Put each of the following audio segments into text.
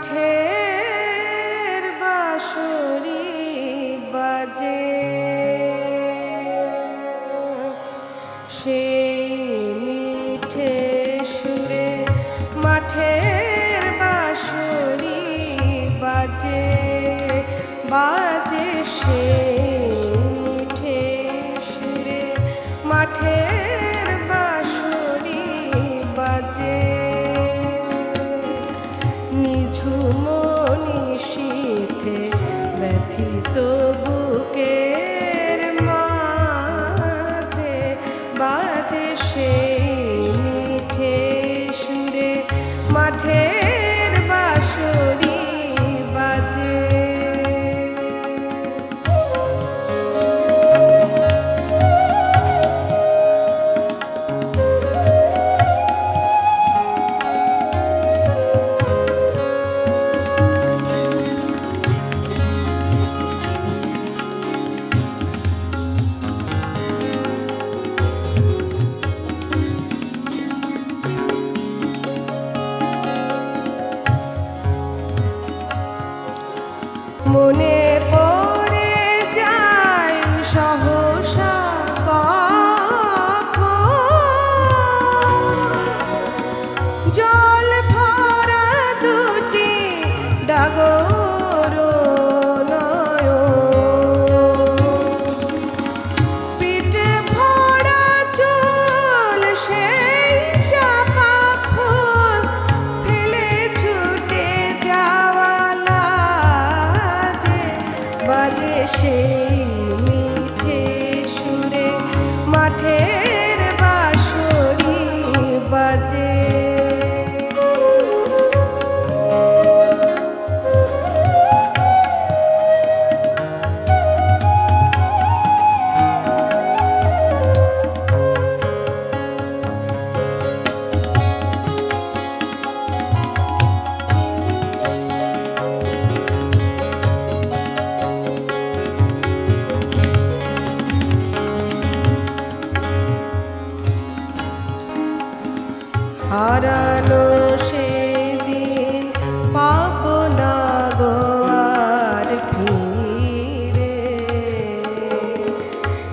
মাঠের বাঁশরি বাজে সেই মিঠে সুরে মাঠের বাঁশরি বাজে বাজে। মাঠের বাঁশরি বাজে। Joy.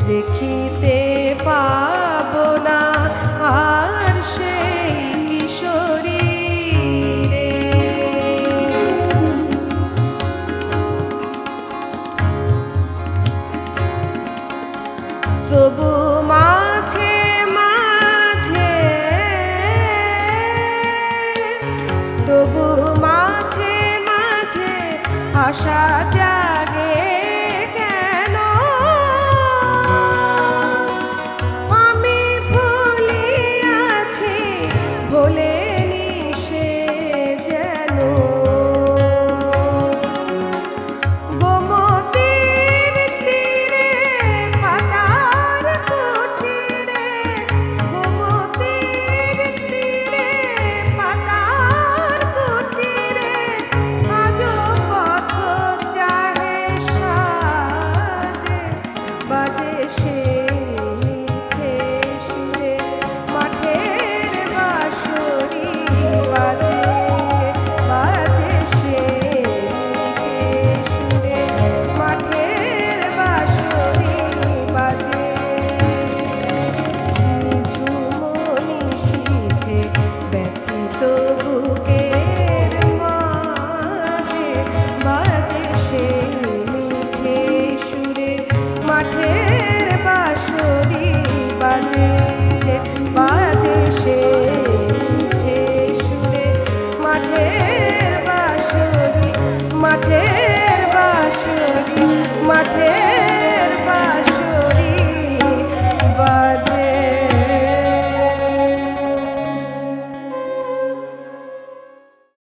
দেখিতে পাব না। আর সেই কিশোরী রে তবু মাঝে মাঝে তবু মাঝে মাঝে আশা árboles.